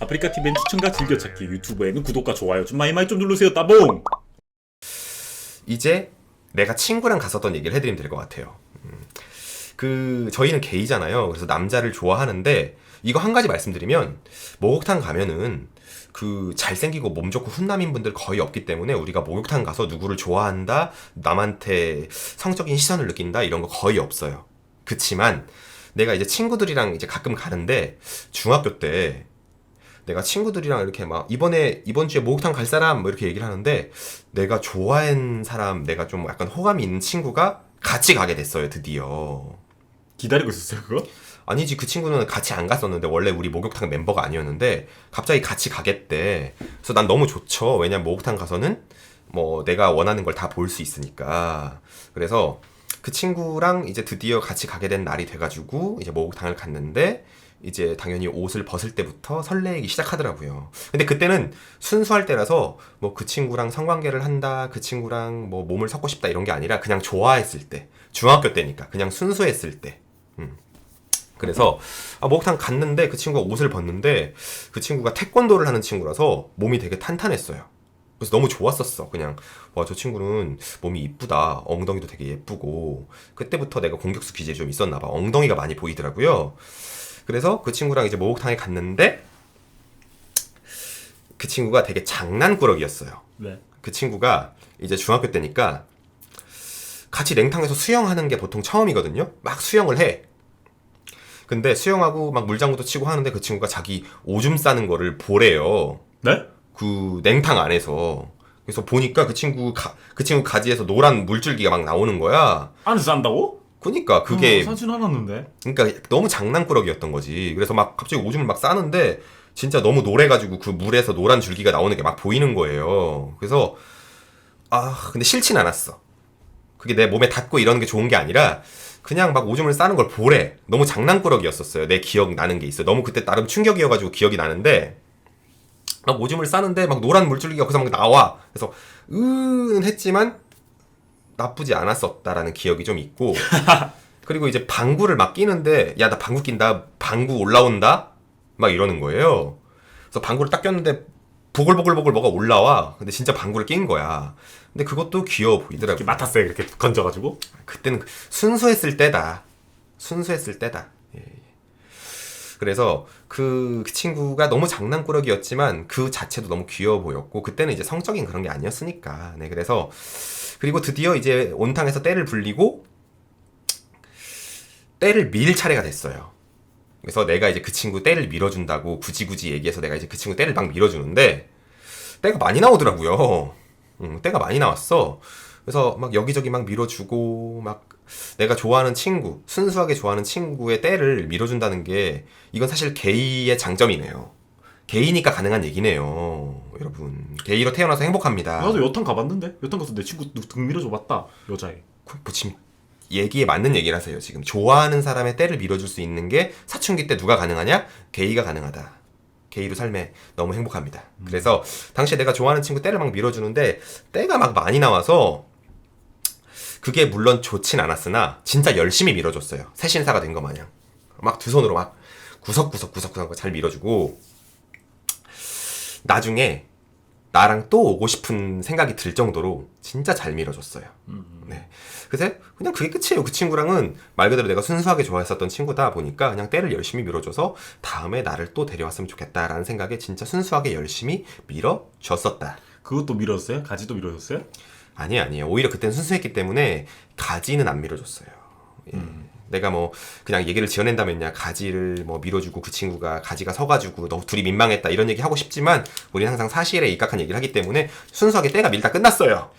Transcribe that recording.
아프리카 TV엔 추천과 즐겨찾기, 유튜브에는 구독과 좋아요 좀 많이 많이 좀 누르세요. 따봉! 이제 내가 친구랑 갔었던 얘기를 해드리면 될 것 같아요. 음, 그 저희는 게이잖아요. 그래서 남자를 좋아하는데 이거 한 가지 말씀드리면 목욕탕 가면은 그 잘생기고 몸 좋고 훈남인 분들 거의 없기 때문에 우리가 목욕탕 가서 누구를 좋아한다, 남한테 성적인 시선을 느낀다 이런 거 거의 없어요. 그치만 내가 이제 친구들이랑 이제 가끔 가는데 중학교 때 내가 친구들이랑 이렇게 막 이번에 이번 주에 목욕탕 갈 사람 뭐 이렇게 얘기를 하는데 내가 좋아한 사람 내가 좀 약간 호감이 있는 친구가 같이 가게 됐어요 드디어. 기다리고 있었어요, 그거? 아니지 그 친구는 같이 안 갔었는데 원래 우리 목욕탕 멤버가 아니었는데 갑자기 같이 가겠대. 그래서 난 너무 좋죠. 왜냐면 목욕탕 가서는 뭐 내가 원하는 걸 다 볼 수 있으니까. 그래서 그 친구랑 이제 드디어 같이 가게 된 날이 돼가지고 이제 목욕탕을 갔는데 이제 당연히 옷을 벗을 때부터 설레기 시작하더라고요. 근데 그때는 순수할 때라서 뭐 그 친구랑 성관계를 한다, 그 친구랑 뭐 몸을 섞고 싶다 이런 게 아니라 그냥 좋아했을 때, 중학교 때니까 그냥 순수했을 때. 음. 그래서 아, 목욕탕 갔는데 그 친구가 옷을 벗는데 그 친구가 태권도를 하는 친구라서 몸이 되게 탄탄했어요. 그래서 너무 좋았었어. 그냥 와 저 친구는 몸이 이쁘다. 엉덩이도 되게 예쁘고 그때부터 내가 공격수 기질이 좀 있었나 봐. 엉덩이가 많이 보이더라고요. 그래서 그 친구랑 이제 목욕탕에 갔는데 그 친구가 되게 장난꾸러기였어요. 네. 그 친구가 이제 중학교 때니까 같이 냉탕에서 수영하는 게 보통 처음이거든요. 막 수영을 해. 근데 수영하고 막 물장구도 치고 하는데 그 친구가 자기 오줌 싸는 거를 보래요. 네? 그 냉탕 안에서. 그래서 보니까 그 친구 가, 그 친구 가지에서 노란 물줄기가 막 나오는 거야. 안에서 한다고? 그니까 그게 어, 사진 알았는데. 그러니까 너무 장난꾸러기였던 거지. 그래서 막 갑자기 오줌을 막 싸는데 진짜 너무 노래가지고 그 물에서 노란 줄기가 나오는 게 막 보이는 거예요. 그래서 아 근데 싫진 않았어. 그게 내 몸에 닿고 이러는 게 좋은 게 아니라 그냥 막 오줌을 싸는 걸 보래. 너무 장난꾸러기였었어요. 내 기억 나는 게 있어. 요 너무 그때 나름 충격이어가지고 기억이 나는데 막 오줌을 싸는데 막 노란 물줄기가 거기서 막 나와. 그래서 으은 했지만 나쁘지 않았었다라는 기억이 좀 있고 그리고 이제 방구를 막 끼는데 야 나 방구 낀다 방구 올라온다? 막 이러는 거예요. 그래서 방구를 딱 꼈는데 보글보글보글 뭐가 올라와. 근데 진짜 방구를 낀 거야. 근데 그것도 귀여워 보이더라고 맡았어요, 이렇게 건져가지고. 그때는 순수했을 때다. 순수했을 때다. 예, 예. 그래서 그, 그 친구가 너무 장난꾸러기였지만 그 자체도 너무 귀여워 보였고 그때는 이제 성적인 그런 게 아니었으니까. 네 그래서 그리고 드디어 이제 온탕에서 때를 불리고 때를 밀 차례가 됐어요. 그래서 내가 이제 그 친구 때를 밀어준다고 굳이 굳이 얘기해서 내가 이제 그 친구 때를 막 밀어주는데 때가 많이 나오더라고요. 응, 때가 많이 나왔어. 그래서 막 여기저기 막 밀어주고 막 내가 좋아하는 친구, 순수하게 좋아하는 친구의 때를 밀어준다는 게 이건 사실 게이의 장점이네요. 게이니까 가능한 얘기네요. 여러분. 게이로 태어나서 행복합니다. 나도 여탕 가봤는데? 여탕 가서 내 친구 누- 등 밀어줘 봤다, 여자애. 그, 뭐 지금 얘기에 맞는 얘기를 하세요. 지금 좋아하는 사람의 때를 밀어줄 수 있는 게 사춘기 때 누가 가능하냐? 게이가 가능하다. 게이로 삶에 너무 행복합니다. 그래서 당시에 내가 좋아하는 친구 때를 막 밀어주는데 때가 막 많이 나와서 그게 물론 좋진 않았으나 진짜 열심히 밀어줬어요. 새신사가 된거 마냥 막 두 손으로 막 구석구석 구석구석 잘 밀어주고 나중에 나랑 또 오고 싶은 생각이 들 정도로 진짜 잘 밀어줬어요. 네. 그래서 그냥 그게 끝이에요. 그 친구랑은 말 그대로 내가 순수하게 좋아했었던 친구다 보니까 그냥 때를 열심히 밀어줘서 다음에 나를 또 데려왔으면 좋겠다라는 생각에 진짜 순수하게 열심히 밀어줬었다. 그것도 밀었어요? 가지도 밀어줬어요? 아니 아니에요. 오히려 그때는 순수했기 때문에 가지는 안 밀어줬어요. 예. 내가 뭐 그냥 얘기를 지어낸다면야 가지를 뭐 밀어주고 그 친구가 가지가 서가지고 너 둘이 민망했다 이런 얘기 하고 싶지만 우리는 항상 사실에 입각한 얘기를 하기 때문에 순수하게 때가 밀다 끝났어요.